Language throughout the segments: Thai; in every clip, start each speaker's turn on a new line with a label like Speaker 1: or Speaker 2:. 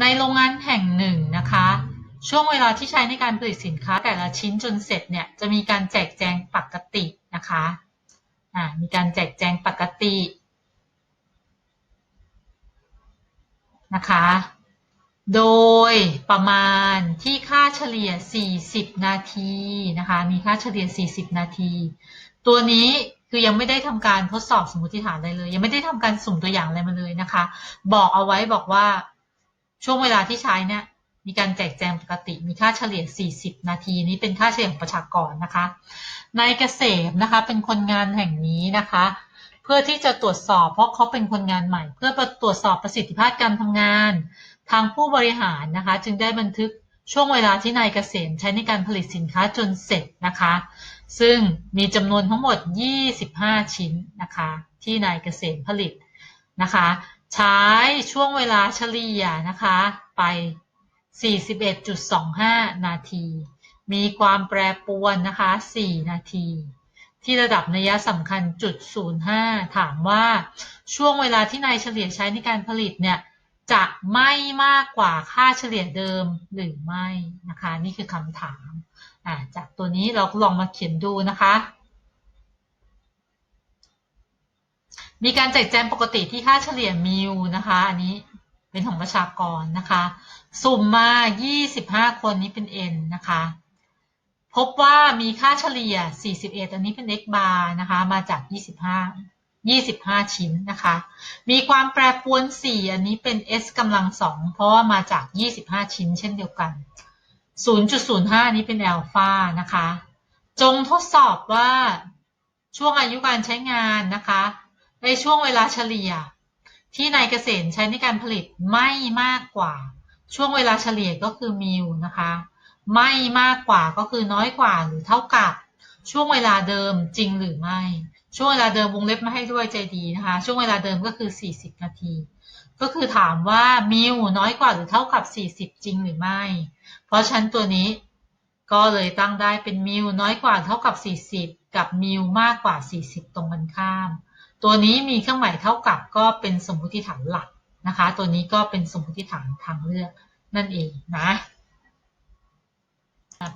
Speaker 1: ในโรงงานแห่งหนึ่งนะคะ ช่วงเวลาที่ใช้ในการผลิตสินค้าแต่ละชิ้นจนเสร็จเนี่ยจะมีการแจกแจงปกตินะคะอ่ามีการแจกแจงปกตินะคะ โดยประมาณที่ค่าเฉลี่ย 40 นาทีนะคะ มีค่าเฉลี่ย 40 นาที ตัวนี้คือยังไม่ได้ทำการทดสอบสมมติฐานอะไรเลย ยังไม่ได้ทำการสุ่มตัวอย่างอะไรมาเลยนะคะ บอกเอาไว้บอกว่า ช่วงเวลาที่ใช้เนี่ยมีการแจกแจงปกติมีค่าเฉลี่ย 40 นาทีนี้เป็นค่าเฉลี่ยของประชากรนะคะนายเกษมนะคะเป็นคนงานแห่งนี้นะคะ เพื่อที่จะตรวจสอบ เพราะเขาเป็นคนงานใหม่ เพื่อตรวจสอบประสิทธิภาพการทำงาน ทางผู้บริหารนะคะ จึงได้บันทึกช่วงเวลาที่นายเกษมใช้ในการผลิตสินค้าจนเสร็จนะคะ ซึ่งมีจำนวนทั้งหมด 25 ชิ้นนะคะ ที่นายเกษมผลิตนะคะ ใช้ช่วงเวลาเฉลี่ยนะคะไป 41.25 นาที มีความแปรปรวนนะคะ 4 นาที ที่ระดับนัยสำคัญจุด05 ถามว่าช่วงเวลาที่นายเฉลี่ยใช้ในการผลิตเนี่ยจะไม่มากกว่าค่าเฉลี่ยเดิมหรือไม่นะคะ นี่คือคำถาม จากตัวนี้เราลองมาเขียนดูนะคะ มีการแจกแจงปกติที่ค่าเฉลี่ยมิวนะคะ อันนี้เป็นของประชากรนะคะ สุ่มมา 25 คนนี้เป็น n นะคะ พบว่ามีค่าเฉลี่ย 41 อันนี้เป็น x bar นะคะ มาจาก 25 25 ชิ้นนะคะ มีความแปรปรวน 4 อันนี้เป็น s กำลัง 2 เพราะว่ามาจาก 25 ชิ้นเช่นเดียวกัน 0.05 นี้เป็นอัลฟานะคะ จงทดสอบว่าช่วงอายุการใช้งานนะคะ ในช่วงเวลาเฉลี่ยที่นายเกษตรใช้ในการผลิตไม่มากกว่า ช่วงเวลาเฉลี่ยก็คือมิลนะคะ ไม่มากกว่าก็คือน้อยกว่าหรือเท่ากับ ช่วงเวลาเดิมจริงหรือไม่ ช่วงเวลาเดิมวงเล็บมาให้ด้วยใจดีนะคะ ช่วงเวลาเดิมก็คือ 40 นาที ก็คือถามว่ามิลน้อยกว่าหรือเท่ากับ 40 จริงหรือไม่ เพราะฉันตัวนี้ก็เลยตั้งได้เป็นมิลน้อยกว่าเท่ากับ 40 กับมิลมากกว่า 40 ตรงกันข้าม ตัวนี้มีเครื่องหมายเท่ากับก็เป็นสมมติฐานหลักนะคะ ตัวนี้ก็เป็นสมมติฐานทางเลือกนั่นเองนะ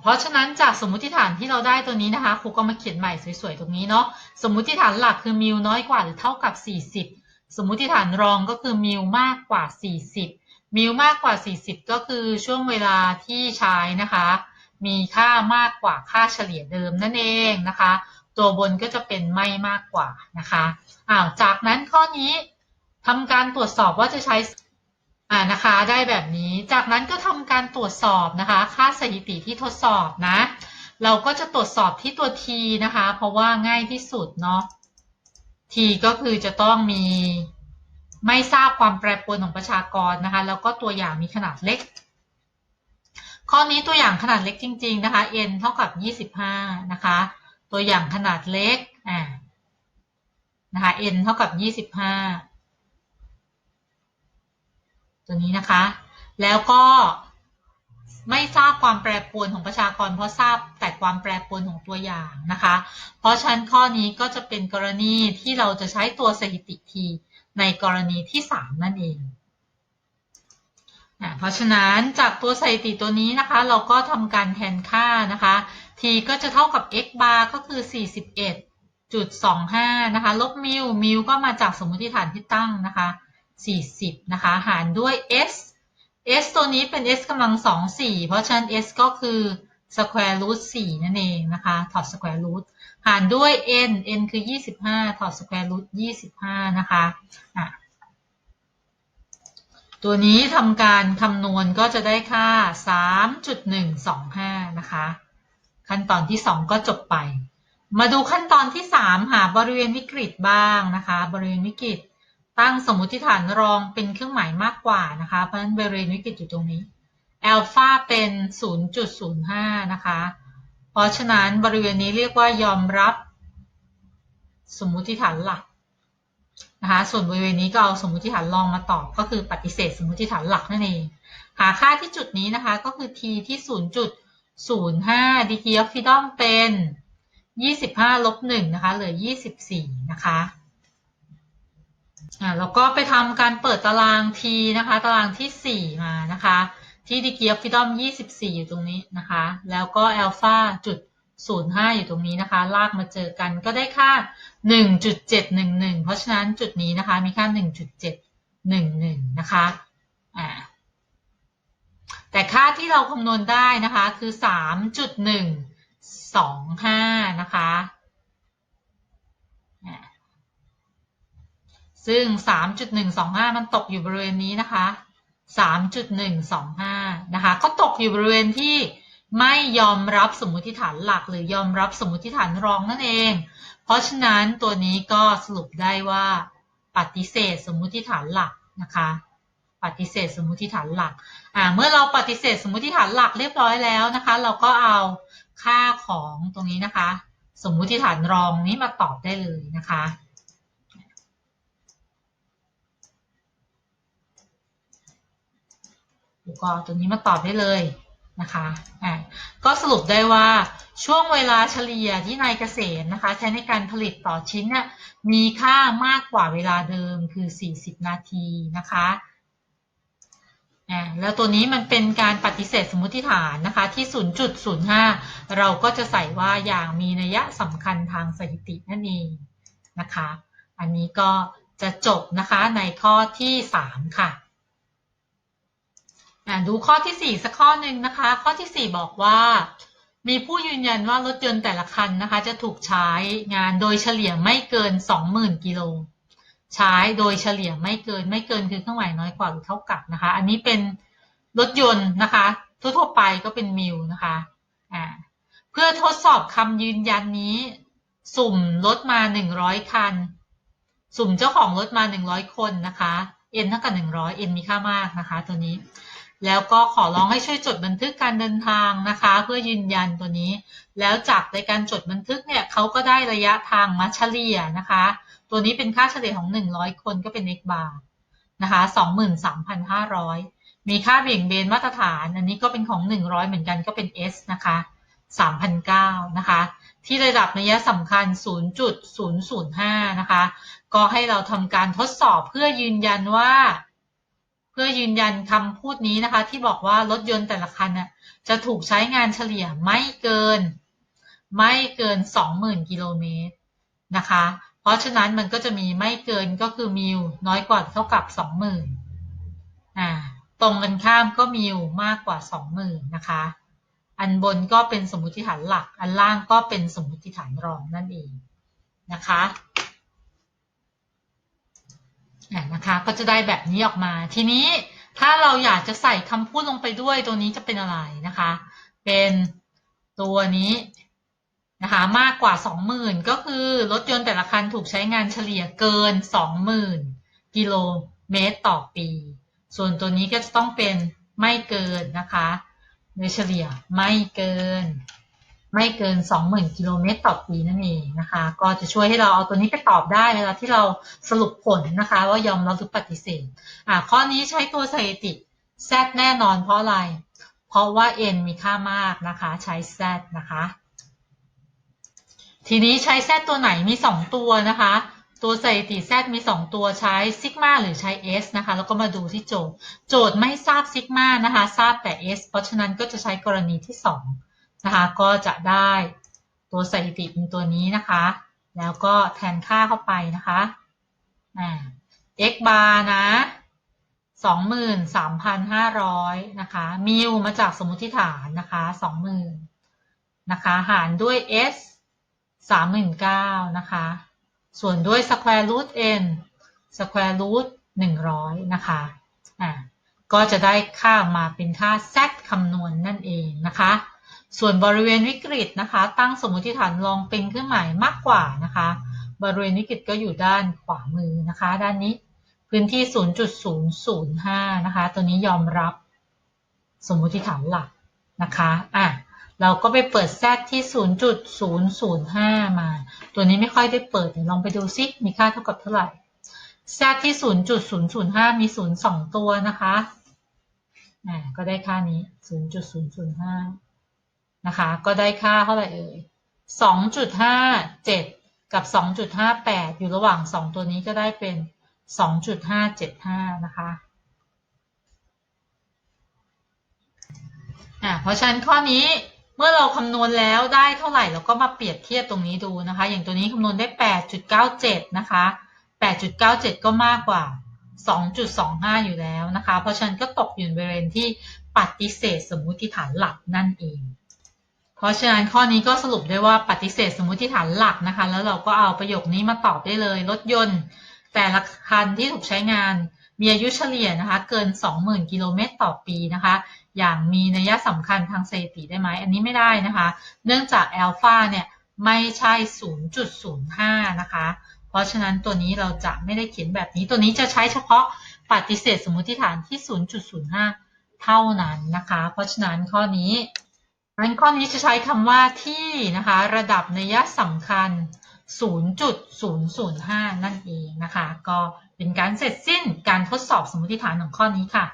Speaker 1: เพราะฉะนั้นจากสมมติฐานที่เราได้ตัวนี้นะคะครูก็มาเขียนใหม่สวยๆตรงนี้เนาะสมมติฐานหลักคือมิลน้อยกว่าหรือเท่ากับ 40 สมมติฐานรองก็คือมิลมากกว่า 40 มิลมากกว่า 40 ก็คือช่วงเวลาที่ใช้นะคะ มีค่ามากกว่าค่าเฉลี่ยเดิมนั่นเองนะคะ ตัวบนก็จะเป็นไม่มากกว่านะคะอ้าวจากนั้นข้อนี้ทำการตรวจสอบว่าจะใช้อ่านะคะได้แบบนี้จากนั้นก็ทำการตรวจสอบนะคะ ค่าสถิติที่ทดสอบนะ เราก็จะตรวจสอบที่ตัว t นะคะ เพราะว่าง่ายที่สุดเนาะ t ก็คือจะต้องมีไม่ทราบความแปรปรวนของประชากรนะคะ แล้วก็ตัวอย่างมีขนาดเล็ก ข้อนี้ตัวอย่างขนาดเล็กจริง ๆ นะคะ n เท่ากับ 25 นะคะ ตัวอย่างขนาดเล็กอ่านะคะ n เท่ากับ 25 ตัวนี้นะคะ แล้วก็ไม่ทราบความแปรปรวนของประชากร เพราะทราบแต่ความแปรปรวนของตัวอย่างนะคะ เพราะฉะนั้นข้อนี้ก็จะเป็นกรณีที่เราจะใช้ตัวสถิติทีในกรณีที่ 3 นั่นเอง เพราะฉะนั้นจากตัวสถิติตัวนี้นะคะ เราก็ทำการแทนค่านะคะ t ก็จะเท่ากับ x bar ก็คือ 41.25 นะคะ ลบมิลมิลก็มาจากสมมติฐานที่ตั้งนะคะ 40 นะคะ หารด้วย s s ตัวนี้เป็น s กำลัง 2 4 เพราะฉะนั้น s ก็คือ square root 4 นั่นเองนะคะ ถอด square root หารด้วย n n คือ 25 ถอด square root 25 นะคะะ ตัวนี้ทำการคำนวณก็จะได้ค่า 3.125 นะคะ ขั้นตอนที่ 2 ก็จบไป มาดูขั้นตอนที่ 3 หาบริเวณวิกฤตบ้างนะคะ บริเวณวิกฤต ตั้งสมมติฐานรองเป็นเครื่องหมายมากกว่านะคะ เพราะฉะนั้นบริเวณวิกฤตอยู่ตรงนี้อัลฟาเป็น 0.05 นะคะ เพราะฉะนั้นบริเวณนี้เรียกว่ายอมรับสมมติฐานหลัก นะคะ ส่วนบริเวณนี้ก็เอาสมมติฐานรองมาตอบก็คือปฏิเสธสมมติฐานหลักนั่นเอง หาค่าที่จุดนี้นะคะก็คือ t ที่ 0.05 degree of freedom เป็น 25ลบ1นะคะเหลือ 24 นะคะอ่าแล้วก็ไปทำการเปิดตาราง T นะคะ ตารางที่ 4 มานะคะ ที่ดีกรีออฟฟิดอม24 อยู่ตรงนี้นะคะ แล้วก็อัลฟาจุด 05 อยู่ตรงนี้นะคะ ลากมาเจอกันก็ได้ค่า 1.711เพราะฉะนั้นจุดนี้นะคะมีค่า1.711นะคะอ่าแต่ค่าที่เราคำนวณได้นะคะคือ3.125นะคะอ่าซึ่ง 3.125 มันตกอยู่บริเวณนี้นะคะ 3.125 นะคะ ก็ตกอยู่บริเวณที่ไม่ยอมรับสมมติฐานหลัก หรือยอมรับสมมติฐานรองนั่นเอง เพราะฉะนั้นตัวนี้ก็สรุปได้ว่า ปฏิเสธสมมติฐานหลักนะคะ ปฏิเสธสมมติฐานหลักอ่าเมื่อเราปฏิเสธสมมติฐานหลักเรียบร้อยแล้วนะคะ เราก็เอาค่าของตรงนี้นะคะ สมมุติฐานรองนี้มาตอบได้เลยนะคะก็ตัวนี้มาตอบได้เลย นะคะอ่าก็สรุปได้ว่าช่วงเวลาเฉลี่ยที่นายเกษตรนะคะใช้ในการผลิตต่อชิ้นเนี่ยมีค่ามากกว่าเวลาเดิมคือ 40 นาทีนะคะอ่าแล้วตัวนี้มันเป็นการปฏิเสธสมมติฐานนะคะที่ 0.05 เราก็จะใส่ว่าอย่างมีนัยสำคัญทางสถิตินั่นเองนะคะ อันนี้ก็จะจบนะคะในข้อที่ 3 ค่ะ ดูข้อที่ 4 สักข้อหนึ่งนะคะ ข้อที่ 4 บอกว่า มีผู้ยืนยันว่ารถยนต์แต่ละคันนะคะ จะถูกใช้งานโดยเฉลี่ยไม่เกิน 20,000 กิโล ใช้โดยเฉลี่ยไม่เกินไม่เกินคือเครื่องหมายน้อยกว่าหรือเท่ากับนะคะ อันนี้เป็นรถยนต์นะคะทั่วๆไปก็เป็นมิลนะคะอ่าเพื่อทดสอบคำยืนยันนี้ สุ่มรถมา 100 คัน สุ่มเจ้าของรถมา 100 คนนะคะ n เท่ากับ100 n มีค่ามากนะคะ ตัวนี้ แล้วก็ขอร้องให้ช่วยจดบันทึกการเดินทางนะคะ เพื่อยืนยันตัวนี้ แล้วจากในการจดบันทึกเนี่ยเขาก็ได้ระยะทางมาเฉลี่ยนะคะ ตัวนี้เป็นค่าเฉลี่ยของ 100 คนก็เป็น x bar นะคะ23,500 มีค่าเบี่ยงเบนมาตรฐาน อันนี้ก็เป็นของ 100 เหมือนกันก็เป็น s นะคะ3,009นะคะ ที่ระดับนัยะสำคัญ 0.005 นะคะ ก็ให้เราทำการทดสอบเพื่อยืนยันว่า พื่อยืนยันคำพูดนี้นะคะ ที่บอกว่ารถยนต์แต่ละคันน่ะจะถูกใช้งานเฉลี่ยไม่เกิน ไม่เกิน 20,000 กิโลเมตรนะคะ เพราะฉะนั้นมันก็จะมีไม่เกินก็คือมิลน้อยกว่าเท่ากับ 20,000อ่าตรงกันข้ามก็มิลมากกว่า 20,000นะคะ อันบนก็เป็นสมมติฐานหลัก อันล่างก็เป็นสมมติฐานรองนั่นเองนะคะ นะคะก็จะได้แบบนี้ออกมาทีนี้ถ้าเราอยากจะใส่คำพูดลงไปด้วยตัวนี้จะเป็นอะไรนะคะ เป็นตัวนี้นะคะมากกว่า 20,000 ก็คือรถยนต์แต่ละคันถูกใช้งานเฉลี่ยเกิน 20,000 กิโลเมตรต่อปี ส่วนตัวนี้ก็จะต้องเป็นไม่เกินนะคะ โดยเฉลี่ยไม่เกิน ไม่เกิน 20,000 กิโลเมตรต่อปีนั่นเองนะคะ ก็จะช่วยให้เราเอาตัวนี้ไปตอบได้เวลาที่เราสรุปผลนะคะ ว่ายอมรับหรือปฏิเสธอ่าข้อนี้ใช้ตัวสถิติ z แน่นอนเพราะอะไร เพราะว่า n มีค่ามากนะคะ ใช้ z นะคะ ทีนี้ใช้ z ตัวไหนมี 2 ตัวนะคะ ตัวสถิติ z มี 2 ตัวใช้ซิกมาหรือใช้ s นะคะ แล้วก็มาดูที่โจทย์ โจทย์ไม่ทราบซิกมานะคะ ทราบแต่ s เพราะฉะนั้นก็จะใช้กรณีที่ 2 นะคะก็จะได้ตัวสถิติเป็นตัวนี้นะคะ แล้วก็แทนค่าเข้าไปนะคะอ่า x bar นะ23,500นะคะมิวมาจากสมมติฐานนะคะ20,000นะคะหารด้วย s 39,000นะคะส่วนด้วย square root n square root 100นะคะอ่าก็จะได้ค่ามาเป็นค่า z คำนวณนนั่นเองนะคะ ส่วนบริเวณวิกฤตนะคะ ตั้งสมมติฐานรองเป็นเครื่องหมายมากกว่านะคะ บริเวณวิกฤตก็อยู่ด้านขวามือนะคะ ด้านนี้พื้นที่ 0.005 นะคะ ตัวนี้ยอมรับสมมติฐานหลักนะคะอะเราก็ไปเปิดแซที่ 0.005 มา ตัวนี้ไม่ค่อยได้เปิดลองไปดูซิ มีค่าเท่ากับเท่าไหร่แซที่ 0.005 มี 0 2 ตัวนะคะอ่าก็ได้ค่านี้ 0.005 นะคะ ก็ได้ค่าเท่าไหร่เอ่ย2.57 กับ 2.58 อยู่ระหว่าง 2 ตัวนี้ก็ได้เป็น 2.575 นะคะอ่าเพราะฉะนั้นข้อนี้เมื่อเราคำนวณแล้วได้เท่าไหร่เราก็มาเปรียบเทียบตรงนี้ดูนะคะ อย่างตัวนี้คำนวณได้ 8.97 นะคะ 8.97 ก็มากกว่า 2.25 อยู่แล้วนะคะ เพราะฉะนั้นก็ตกอยู่ในบริเวณที่ปฏิเสธสมมุติฐานหลักนั่นเอง เพราะฉะนั้นข้อนี้ก็สรุปได้ว่าปฏิเสธสมมติฐานหลักนะคะ แล้วเราก็เอาประโยคนี้มาตอบได้เลย รถยนต์ แต่ละคันที่ถูกใช้งาน มีอายุเฉลี่ยนะคะ เกิน 20,000 กิโลเมตรต่อปีนะคะ อย่างมีนัยสำคัญทางสถิติได้ไหม อันนี้ไม่ได้นะคะ เนื่องจากอัลฟาเนี่ยไม่ใช่ 0.05 นะคะ เพราะฉะนั้นตัวนี้เราจะไม่ได้เขียนแบบนี้ ตัวนี้จะใช้เฉพาะปฏิเสธสมมติฐานที่ 0.05 เท่านั้นนะคะ เพราะฉะนั้นข้อนี้ อันข้อนี้จะใช้คำว่าที่นะคะ ระดับนัยสำคัญ 0.005 นั่นเองนะคะ ก็เป็นการเสร็จสิ้นการทดสอบสมมติฐานของข้อนี้ค่ะ